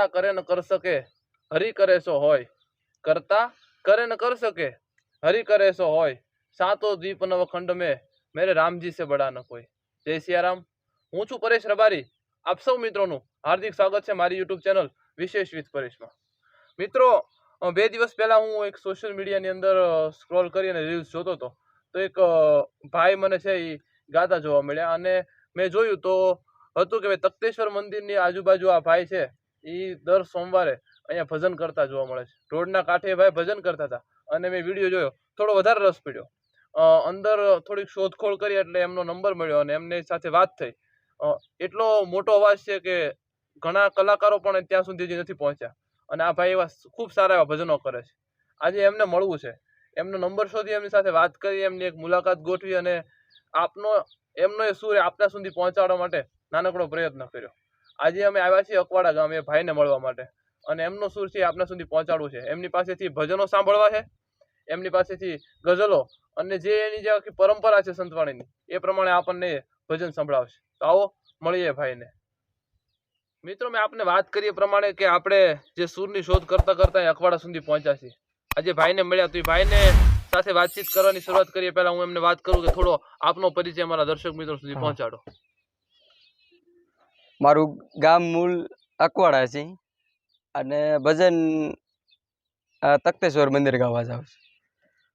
કરતા કરે ન કર શકે, હરી કરે સો હોય. કરતા કરે ન કર શકે, હરી કરે સો હોય. સાતો દ્વીપ નવ ખંડ મેં, મેરે રામજી સે બડા ન કોઈ. જય સિયારામ. હું છું પરેશ રબારી. આપ સૌ મિત્રોનું હાર્દિક સ્વાગત છે મારી યુટ્યુબ ચેનલ વિશેષ વિથ પરેશમાં. મિત્રો બે દિવસ પહેલાં હું એક સોશિયલ મીડિયાની અંદર સ્ક્રોલ કરી અને રીલ્સ જોતો હતો. તો એક ભાઈ મને છે એ ગાતા જોવા મળ્યા અને મેં જોયું તો હતું કે ભાઈ તખતેશ્વર મંદિરની આજુબાજુ આ ભાઈ છે. એ દર સોમવારે અહીંયા ભજન કરતા જોવા મળે છે. રોડના કાંઠે ભાઈ ભજન કરતા હતા અને મેં વીડિયો જોયો. થોડો વધારે રસ પડ્યો. અંદર થોડીક શોધખોળ કરી એટલે એમનો નંબર મળ્યો અને એમની સાથે વાત થઈ. એટલો મોટો અવાજ છે કે ઘણા કલાકારો પણ ત્યાં સુધી નથી પહોંચ્યા. અને આ ભાઈ એવા ખૂબ સારા એવા ભજનો કરે છે. આજે એમને મળવું છે. એમનો નંબર શોધી એમની સાથે વાત કરી, એમની એક મુલાકાત ગોઠવી અને આપનો, એમનો એ સૂર આપના સુધી પહોંચાડવા માટે નાનકડો પ્રયત્ન કર્યો. આજે અમે આવ્યા છીએ અકવાડા ગામ એ ભાઈને મળવા માટે. અને એમનો સુર છે આપના સુધી પહોંચાડવું છે. એમની પાસેથી ભજનો સાંભળવા છે એમની પાસેથી ગઝલો અને જે એની જે આખી પરંપરા છે સંતવાણીની એ પ્રમાણે આપણને ભજન સંભળાવશે. તો આવો મળીએ ભાઈને. મિત્રો મેં આપને વાત કરી એ પ્રમાણે કે આપણે જે સૂરની શોધ કરતા કરતા અખવાડા સુધી પહોંચ્યા છીએ. આજે ભાઈને મળ્યા તો એ ભાઈને સાથે વાતચીત કરવાની શરૂઆત કરીએ. પહેલા હું એમને વાત કરું કે થોડો આપનો પરિચય મારા દર્શક મિત્રો સુધી પહોંચાડો. મારું ગામ મૂળ અકવાડા છે. અને ભજન તખ્તેશ્વર મંદિર ગાવા જાઉં છું.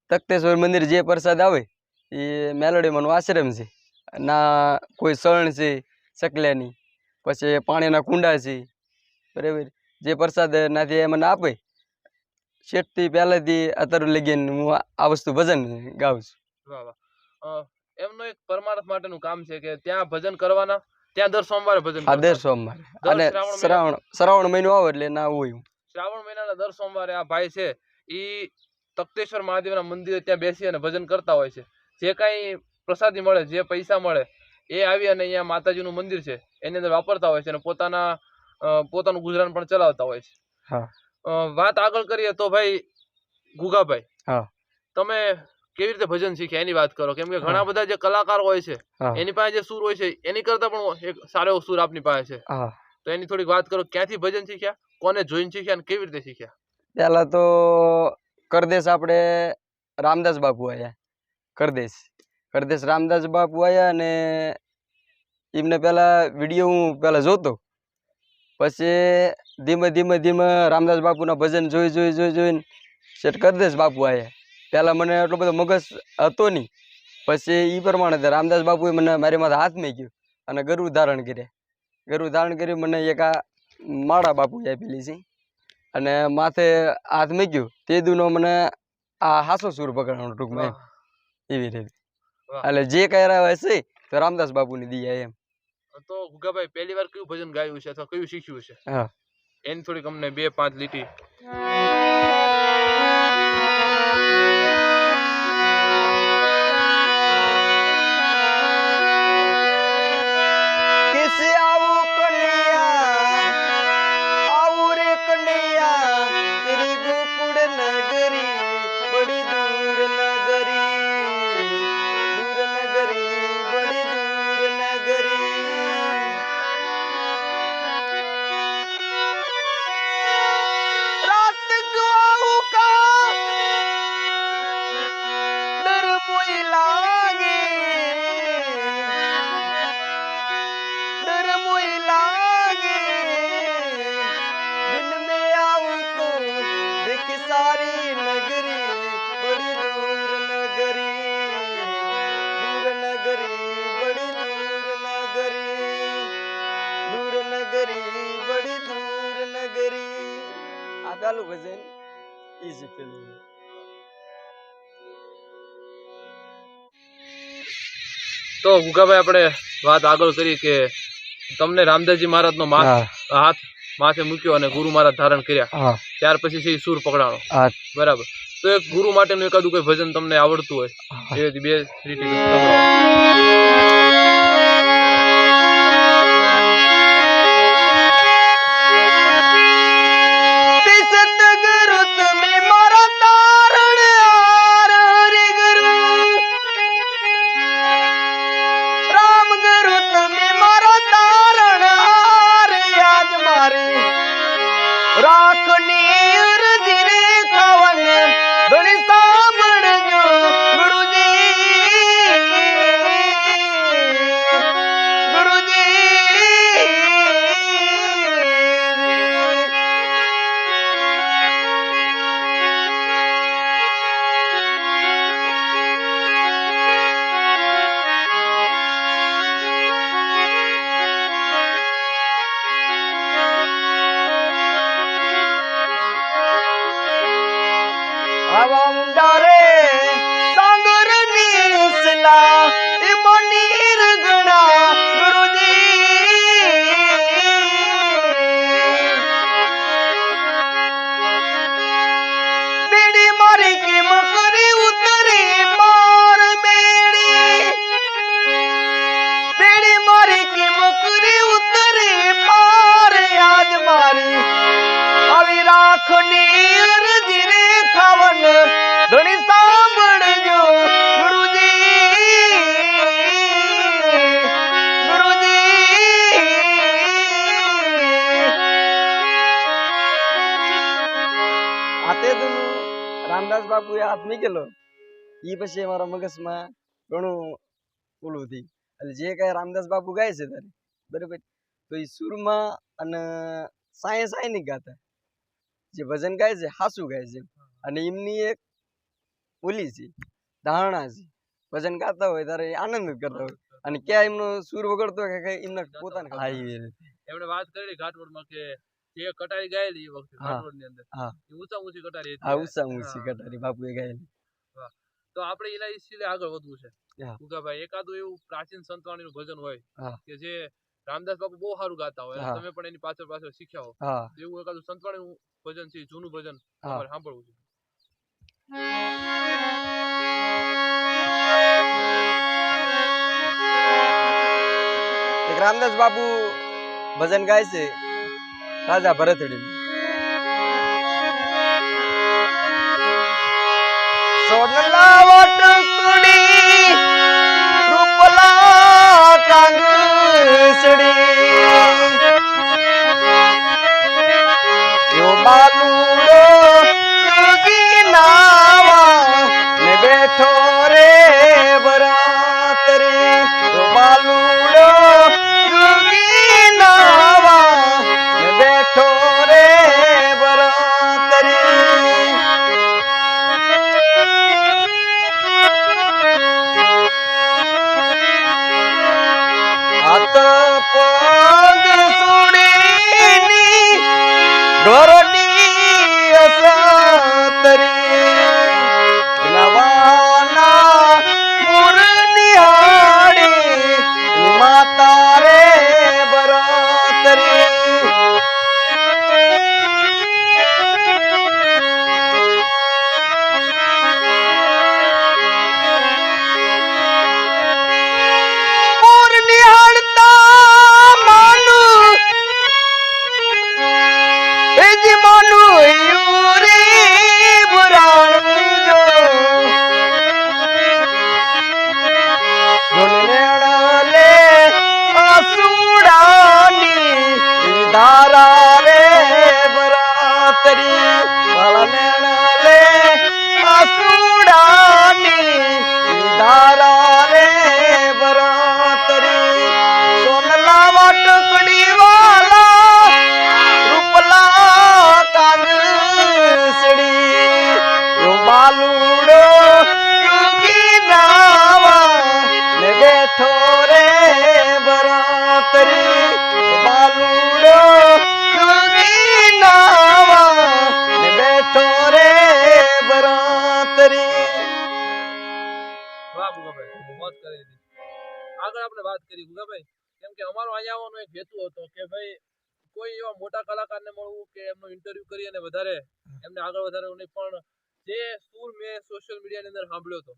તખતેશ્વર મંદિર જે પ્રસાદ આવે, એ મેલોડીમાંનો આશ્રમ છે. ના કોઈ સણ છે સકલ્યાની પછી પાણીના કુંડા છે. બરાબર. જે પ્રસાદ નાથી એ મને આપે. શેઠથી પહેલેથી અત્યાર લગીને હું આ- વસ્તુ ભજન ગાઉં છું. એમનો એક પરમાર્થ માટેનું કામ છે કે ત્યાં ભજન કરવાના ત્યાં દર સોમવારે ભજન આ દર સોમવારે. અને શ્રાવણ શ્રાવણ મહિનો આવે એટલે ના હોય હું શ્રાવણ મહિનાના દર સોમવારે આ ભાઈ છે ઈ તક્તેશ્વર મહાદેવના મંદિરે ત્યાં બેસી અને ભજન કરતા હોય છે. જે કાંઈ પ્રસાદી મળે જે પૈસા મળે એ આવી અને અહીંયા માતાજીનું મંદિર છે. એની અંદર વાપરતા હોય છે અને પોતાના પોતાનું ગુજરાન પણ ચલાવતા હોય છે. હા. વાત આગળ કરીએ તો ભાઈ ગુગાભાઈ. હા. તમે કેવી રીતે ભજન શીખ્યા એની વાત કરો? કેમ કે ઘણા બધા જે કલાકાર હોય છે એની પાસે જે સૂર હોય છે એની કરતા પણ એક સારો એવો સૂર આપની પાસે છે. તો એની થોડીક વાત કરો ક્યાંથી ભજન શીખ્યા? કોને જોઈને શીખ્યા અને કેવી રીતે શીખ્યા? પહેલા તો કરદેશ આપણે રામદાસ બાપુ આયા. કરદેશ. કરદેશ રામદાસ બાપુ આયા અને એમને પહેલા વીડિયો હું પહેલા જોતો. પછી ધીમે ધીમે ધીમે રામદાસ બાપુના ભજન જોઈ જોઈ જોઈ જોઈને શેઠ કરદેશ બાપુ આયા. પહેલા મને એટલો બધો મગજ હતો નહીં. પછી એ પ્રમાણે રામદાસ બાપુએ મને મારી માથે હાથ મૂક્યો અને ગરુ ધારણ કર્યા. ગરુ ધારણ કરી મને એક આ માળા બાપુ આપેલી છે અને માથે હાથ મેક્યો. તે દુનો મને આ હાસો સૂર પકડવાનો ટૂંકમાં એમ. એવી રીતે. એટલે જે કર્યા હશે તો રામદાસ બાપુની દીયા એમ. તો ગુગાભાઈ પહેલી વાર કયું ભજન ગાયું છે અથવા કયું શીખ્યું છે? હા. એની થોડીક અમને બે પાંચ લીટી. નગરી બડી દૂર નગરી. આ પેલું ભજન ઈજી પેલું તો ગુગાભાઈ આપણે વાત આગળ કરી કે તમને રામદાસજી મહારાજ નો હાથ માથે મૂક્યો અને ગુરુ મહારાજ ધારણ કર્યા. ત્યાર પછી છે સૂર પકડાણો. બરાબર. તો એક ગુરુ માટેનું એકાદું કોઈ ભજન તમને આવડતું હોય? એ બે ગુરુ તમે મારા તારણ હાર બાપુએ એ પછી મારા મગજમાં ઘણું ઓલું થઈ એટલે જે કાંઈ રામદાસ બાપુ ગાય છે તારે બરાબર? તો એ સુરમાં અને સાયે સાંય નહીં ગાતા. જે ભજન ગાય છે હાસુ ગાય છે. અને એમની એક ઓલી છે ધારણા છે. ભજન ગાતા હોય ત્યારે આનંદ કરતા હોય. અને ક્યાં એમનો સુર વગડતો હોય કે કઈ એમને પોતાને એમણે વાત કરી ઘાટવડમાં કે જે કટારી ગાયેલી એ વખતે ઘાટવડની અંદર ઊંચા ઊંચી કટારી હા ઊંચા ઊંચી કટારી બાપુએ ગાયેલી. તો આપણે એના ઈસીલે આગળ વધવું છે. ગુગાભાઈ એકાદું એવું પ્રાચીન સંતવાણીનું ભજન હોય કે જે રામદાસ બાપુ બહુ સારું ગાતા હોય તમે પણ એની પાછળ પાછળ શીખ્યા હો. એવું એકાદું સંતવાણીનું ભજન છે જૂનું ભજન તમારે સાંભળવું છે. એક રામદાસ બાપુ ભજન ગાય છે રાજા ભરતડી. સોનલા વટકડી રૂપલા કાંગસડી. આગળ આપણે વાત કરી ગુગાભાઈ કેમ કે અમારો અહીંયા આવવાનો એક હેતુ હતો કે ભાઈ કોઈ એવા મોટા કલાકારને મળવું કે એમનો ઇન્ટરવ્યુ કરી અને વધારે એમને આગળ વધારવું નહીં. પણ જે સૂર મેં સોશિયલ મીડિયાની અંદર સાંભળ્યો હતો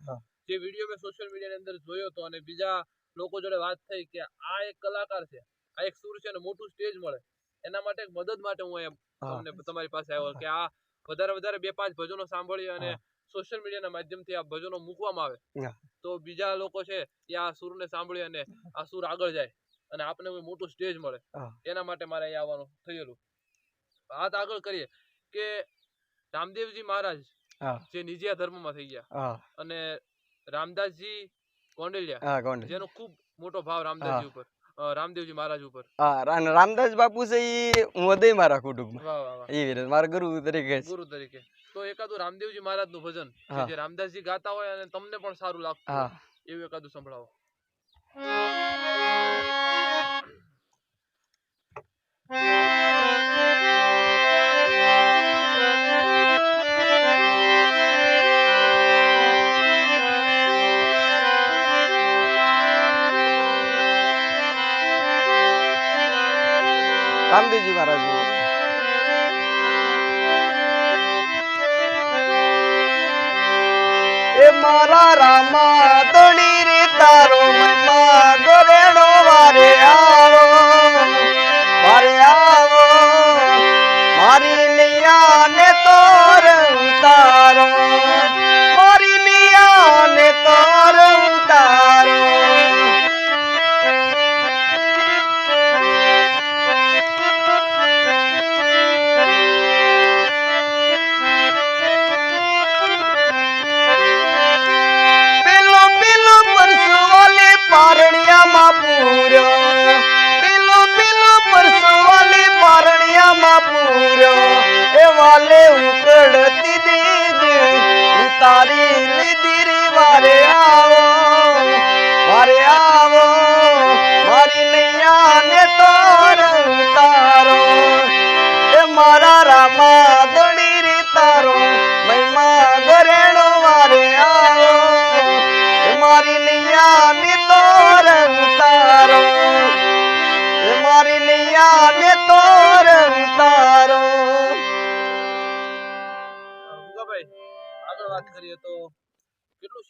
જે વીડિયો મેં સોશિયલ મીડિયાની અંદર જોયો હતો અને બીજા લોકો જોડે વાત થઈ કે આ એક કલાકાર છે આ એક સૂર છે અને મોટું સ્ટેજ મળે. એના માટે મદદ માટે હું એમ તમને તમારી પાસે આવ્યો કે આ વધારે વધારે બે પાંચ ભજનો સાંભળી અને. સોશિયલ મીડિયાના માધ્યમથી આ ભજનો મૂકવામાં આવે. તો બીજા લોકો છે એ આ સૂરને સાંભળી અને આ સૂર આગળ જાય અને આપને કોઈ મોટું સ્ટેજ મળે. એના માટે મારે અહીંયા આવવાનું થયેલું. વાત આગળ કરીએ કે રામદેવજી મહારાજ જે નિજિયા ધર્મમાં થઈ ગયા અને રામદાસજી ગોંડલિયા જેનો ખૂબ મોટો ભાવ રામદાસજી ઉપર રામદેવજી મહારાજ ઉપર. હા રામદાસ બાપુ છે એ હું હૃદયમાં રાખું ટૂંકમાં. રીતે મારા ગુરુ તરીકે ગુરુ તરીકે. તો એકાદું રામદેવજી મહારાજનું ભજન જે રામદાસજી ગાતા હોય અને તમને પણ સારું લાગતું હોય એવું એકાદું સંભળાવો. રામદેવજી મહારાજ મારા રામા દોડી રે તારો મહિમા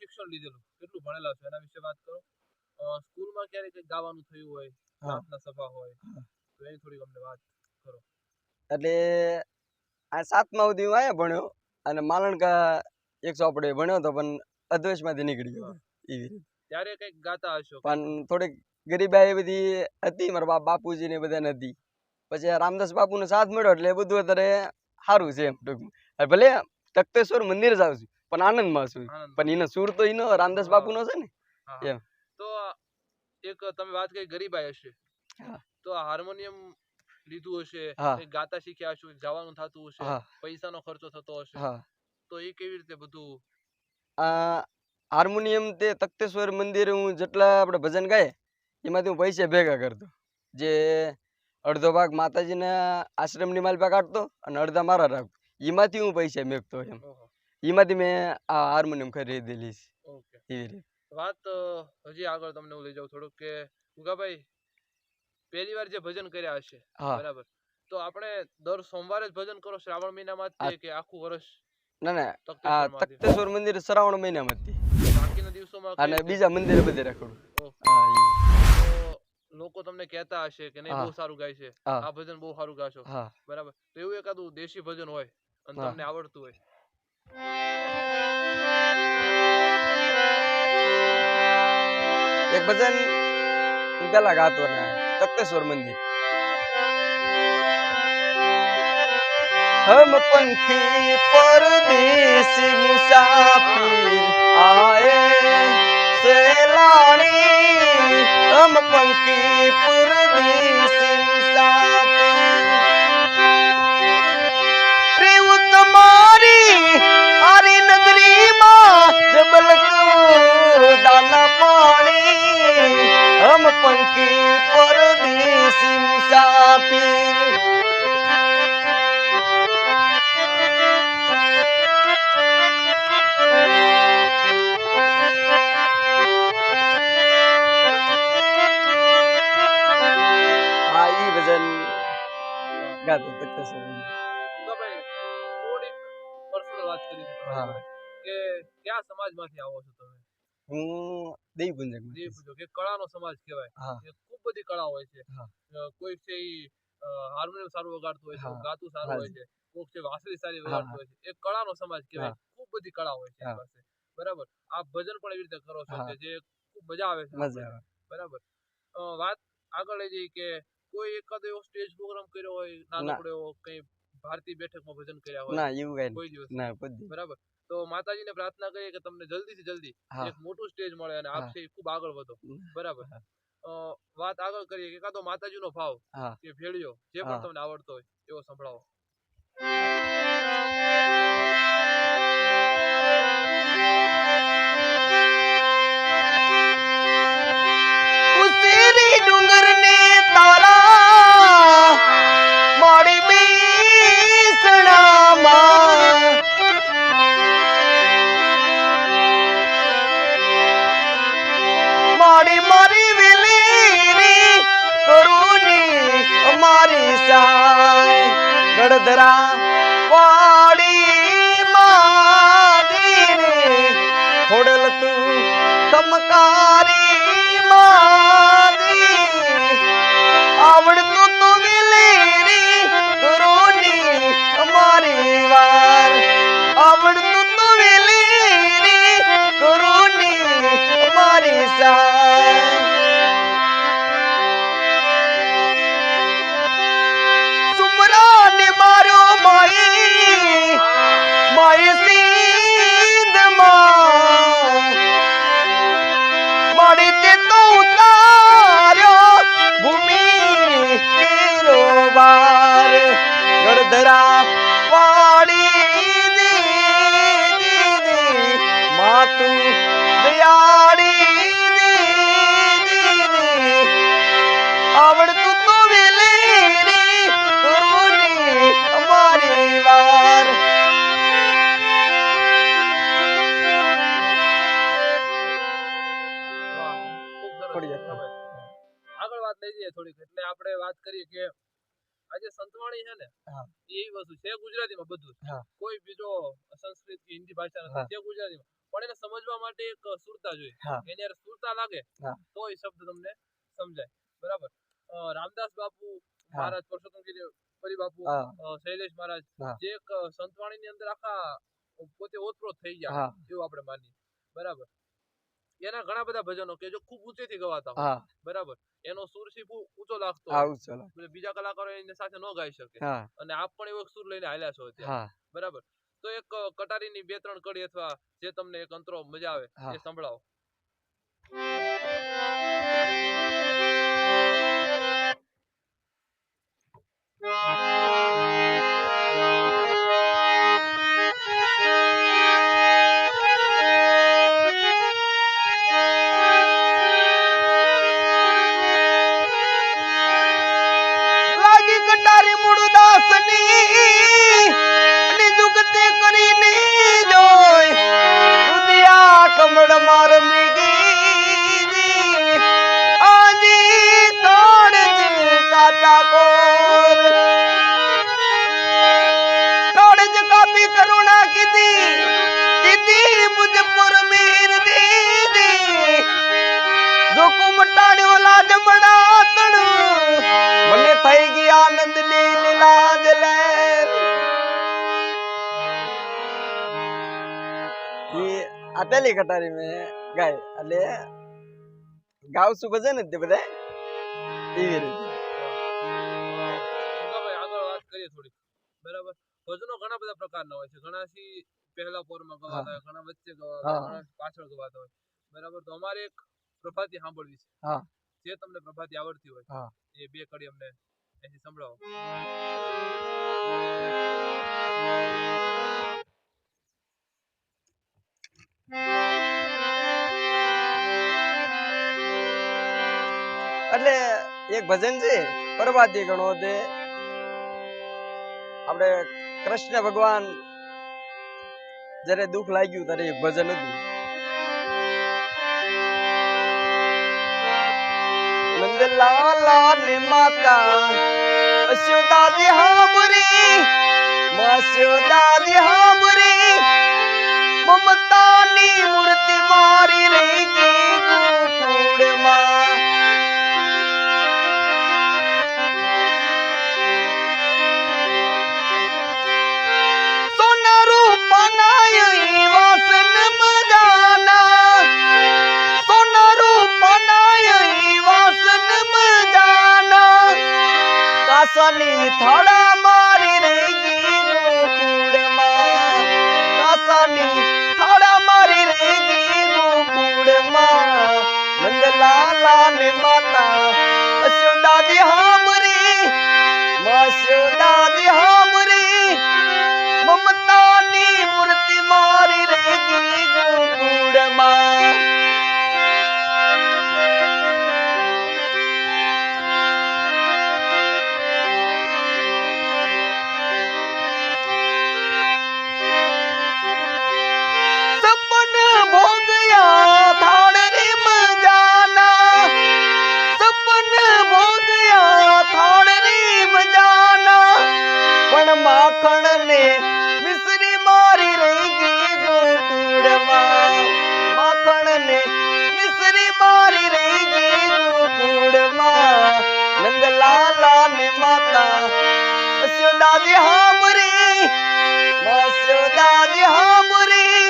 શિક્ષણ લીધેલું કેટલું ભણેલા છો? એના વિશે વાત કરો. સ્કૂલમાં ક્યારે કંઈક ગાવાનું થયું હોય પ્રાર્થના સભા હોય તો એની થોડી અમને વાત એટલે આ સાતમા સુધી હું અહીંયા ભણ્યો અને માલણકા એક ચોપડે ભણ્યો તો પણ અદ્વૈતમાંથી નીકળી ગયો એવી ત્યારે કંઈક ગાતા હશો? પણ થોડીક ગરીબાઈ બધી હતી મારા બાપ બાપુજી ને બધા નથી પછી રામદાસ બાપુનો સાથ મળ્યો એટલે બધું અત્યારે સારું છે એમ ટૂંકમાં. ભલે તખતેશ્વર મંદિર જ છું પણ આનંદમાં છું. પણ એનો સુર તો એનો રામદાસ. બાપુનો છે ને. એમ. તો એક તમે વાત કરી ગરીબાઈ હશે. તો હાર્મોનિયમ લીધું હશે ગાતા શીખ્યા હશો જવાનું થતું હશે પૈસાનો ખર્ચો થતો હશે. તો એ કેવી રીતે બધું? આ હાર્મોનિયમ તે તખતેશ્વર મંદિર હું જેટલા આપણે ભજન ગાય એમાંથી હું પૈસા ભેગા કરતો. જે અડધો ભાગ માતાજીના આશ્રમની માલપા કાઢતો અને અડધા મારા રાખતો એમાંથી હું પૈસા મેકતો એમ. એમાંથી મેં આ હાર્મોનિયમ ખરીદેલી છે. ઓકે. એવી રીતે. વાત હજી આગળ તમને હું લઈ જાઉં થોડુંક કે ઉગાભાઈ પહેલી વાર જે ભજન કર્યા હશે બરાબર? તો આપણે દર સોમવારે જ ભજન કરો શ્રાવણ મહિનામાં જ કે આખું વર્ષ? ના ના આ તખ્તેશ્વરમાં મંદિર શ્રાવણ મહિનામાં જ બાકીના દિવસોમાં અને બીજા મંદિરે બધે રખડું લોકો તમને કહેતા હશે કે નહીં. બહુ સારું ગાય છે. આ ભજન બહુ સારું ગાશો. બરાબર? તો એવું એકાદું દેશી ભજન હોય અને તમને આવડતું હોય. एक भजन त्याला गात ना तक्तेश्वर मंदिर. हम पंखी परदेसी मुसाफिर आए सैलानी। हम पंखी परदेसी मुसाफिर ભજન ગાતો. ઉગાભાઈ વાત કરી હા. કે કયા સમાજમાંથી આવો છો તમે હું દેવી પુંજક જે પૂછો કે કળાનો સમાજ કહેવાય હા બધી કળા હોય છે. કોઈ છે ઈ હાર્મોનિયમ સારું વગાડતું હોય છે ગાતું સારું હોય છે કોઈક છે વાંસળી સારી વગાડતું હોય છે. એ કળાનો સમાજ કહેવાય. ખૂબ બધી કળા હોય છે પાસે. બરાબર? આ ભજન પણ એવી રીતે કરો છો કે જે ખૂબ મજા આવે છે બરાબર? વાત આગળ લઈ જઈએ કે કોઈ એકાદ એવો સ્ટેજ પ્રોગ્રામ કર્યો હોય નાનકડો એવો ભારતીય બેઠક બેઠકમાં ભજન કર્યા હોય ના એવું કઈ કોઈ દિવસ? ના કોઈ બરાબર? તો માતાજીને પ્રાર્થના કરીએ કે તમને જલ્દીથી જલ્દી એક મોટું સ્ટેજ મળે અને આપ છે ખૂબ આગળ વધો. બરાબર? વાત આગળ કરીએ કે કાં તો માતાજીનો ભાવ કે ભેળિયો જે પણ તમને આવડતો હોય એવો સંભળાવો. ઉસેરી ડુંગરને અમારી સાય ગડધરા વાડી માદીની ખોડલ તું ચમકારી માદી આવડતું તો વેલેરી કરોની અમારી વાર. આવડતું તો વેલેરી કરોની અમારી સાય મારો માઈ માય સિંધમાં. મારી તે તો ઉતાર્યો જઈએ થોડીક. એટલે આપણે વાત કરીએ કે આજે સંતવાણી છે ને એવી વસ્તુ છે ગુજરાતીમાં બધું કોઈ બીજો સંસ્કૃત કે હિન્દી ભાષા નથી છે ગુજરાતીમાં. પણ એને સમજવા માટે એક સુરતા જોઈએ. એને એની સુરતા લાગે તો એ શબ્દ તમને સમજાય. બરાબર? રામદાસ બાપુ. મહારાજ પરસોત્તમગીરી પરી બાપુ શૈલેષ મહારાજ જે એક સંતવાણીની અંદર આખા પોતે ઓતપ્રોત થઈ ગયા એવું આપણે માનીએ. બરાબર? એના ઘણા બધા ભજનો કે જો ખૂબ ઊંચેથી ગવાતા હોય. બરાબર? એનો સુર છે ખૂબ ઊંચો લાગતો હોય. એટલે બીજા કલાકારો એની સાથે ન ગાઈ શકે. અને આપ પણ એવો સુર લઈને હાલ્યા છો અત્યારે. બરાબર? તો એક કટારીની બે ત્રણ કડી અથવા જે તમને એક અંતરો મજા આવે એ સંભળાવો. આ કટારી મેં ગાય. એટલે ગાવશું ભજન જ તે બધા? એવી રીતે. બરાબર? ભજનો ઘણા બધા પ્રકારના હોય છે. ઘણા સી પહેલા પોરમાં ગવાતા હોય ઘણા વચ્ચે ગવાતા હોય પાછળ ગવાતા હોય. બરાબર? તો અમારે એક પ્રભાતી સાંભળવી છે. જે તમને પ્રભાતી આવડતી હોય. એ બે કડી અમને સંભળાવો. એટલે એક ભજન છે પ્રભાતી ગણો તે આપણે કૃષ્ણ ભગવાન જ્યારે દુઃખ લાગ્યું ત્યારે એક ભજન હતું. નંદલાલા મમતાની મૂર્તિ મારી રહી ગઈ ગોકુળમાં થોડા મારી રહી ગીરો કુડમાં કાસાની થોડા મારી રહી ગીરો કુડમાં નંદલાલા ને માતા અસુદાજી હામરી માસુદા યશોદાજી હામરી. યશોદાજી હામરી.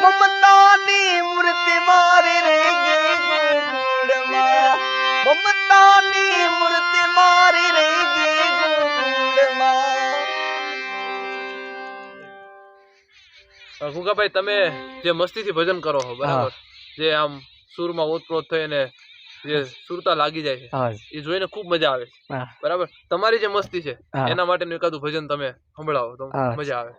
મમતાની મૂર્તિ મારી રહી ગઈ ગોકુળમાં મમતાની મૂર્તિ મારી રહી ગઈ અ, ગુગાભાઈ તમે જે મસ્તીથી ભજન કરો છો બરાબર? જે આમ સૂરમાં ઓતપ્રોત થઈને જે સુરતા લાગી જાય છે એ જોઈને ખૂબ મજા આવે છે. બરાબર? તમારી જે મસ્તી છે એના માટેનું એકાદું ભજન તમે સંભળાવો તો મજા આવે.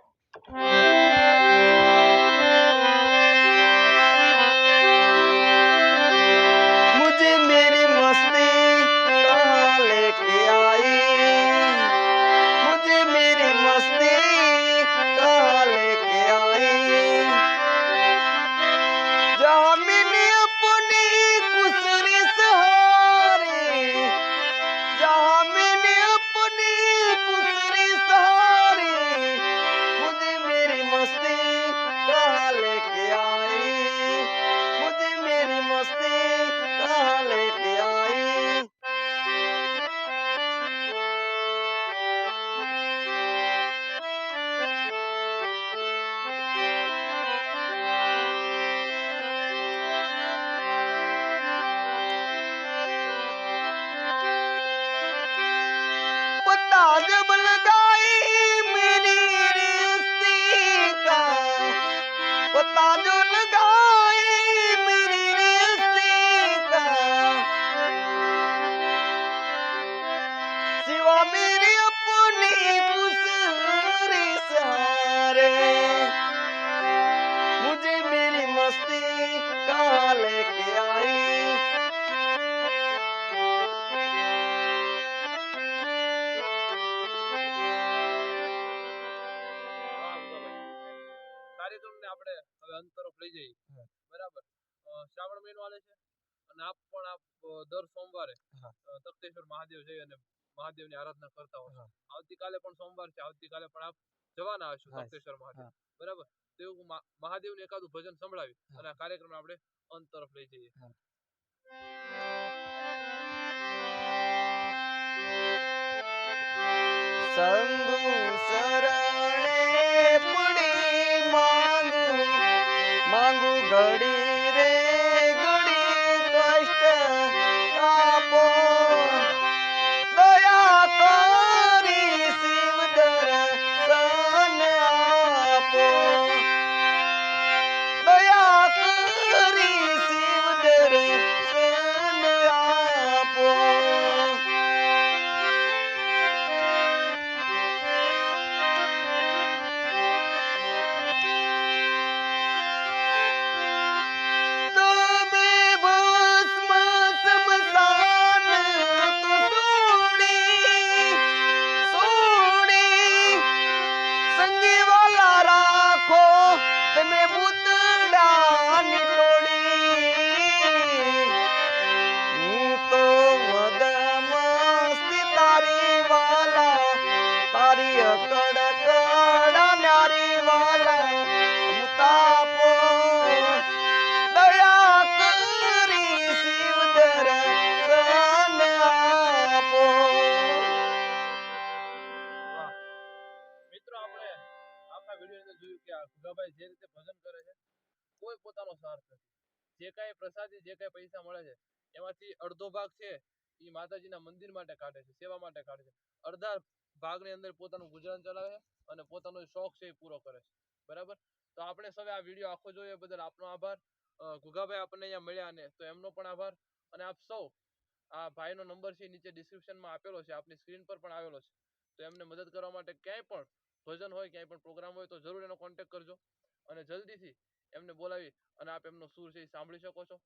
શ્રાવણ મહિનો આવે છે. અને આપ પણ આપ દર સોમવારે તખતેશ્વર મહાદેવ જઈ અને મહાદેવની આરાધના કરતા હોય આવતીકાલે પણ સોમવાર છે. આવતીકાલે પણ આપ જવાના હશો તખતેશ્વર મહાદેવ. બરાબર? તો એવું મહાદેવને એકાદું ભજન સંભળાવી અને આ કાર્યક્રમ આપણે અંત તરફ લઈ જઈએ. શંભુ શરણે પડી માંગુ માંગુ ઘડી મિત્રો, આપણે આખા વીડિયો અંદર જોયું કે આ ગુગાભાઈ જે રીતે ભજન કરે છે, કોઈ પોતાનો સ્વાર્થ નથી. જે કાંઈ પ્રસાદી, જે કાંઈ પૈસા મળે છે, એમાંથી અડધો ભાગ છે એ માતાજીના મંદિર માટે કાઢે છે, સેવા માટે કાઢે છે. અડધા ભાગની અંદર પોતાનું ગુજરાન ચલાવે છે અને પોતાનો શોખ છે એ પૂરો કરે છે. બરાબર? તો આપણે સૌએ આ વીડિયો આખો જોયો બદલ આપનો આભાર. ગુગાભાઈ આપણને અહીંયા મળ્યા ને તો એમનો પણ આભાર. અને આપ સૌ આ ભાઈનો નંબર છે નીચે ડિસ્ક્રિપ્શનમાં આપેલો છે, આપની સ્ક્રીન પર પણ આવેલો છે. તો એમને મદદ કરવા માટે ક્યાંય પણ ભજન હોય, ક્યાંય પણ પ્રોગ્રામ હોય, તો જરૂર એનો કોન્ટેક્ટ કરજો. અને જલ્દીથી એમને બોલાવી અને આપ એમનો સૂર છે એ સાંભળી શકો છો.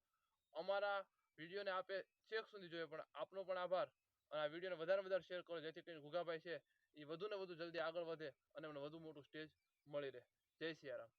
અમારા વિડીયોને આપે છેક સુધી જોઈએ, પણ આપનો પણ આભાર. અને આ વિડીયોને વધારે વધારે શેર કરો, જેથી કરીને ગુગાભાઈ છે એ વધુ ને વધુ જલ્દી આગળ વધે અને એમને વધુ મોટું સ્ટેજ મળી રહે. જય સિયારામ.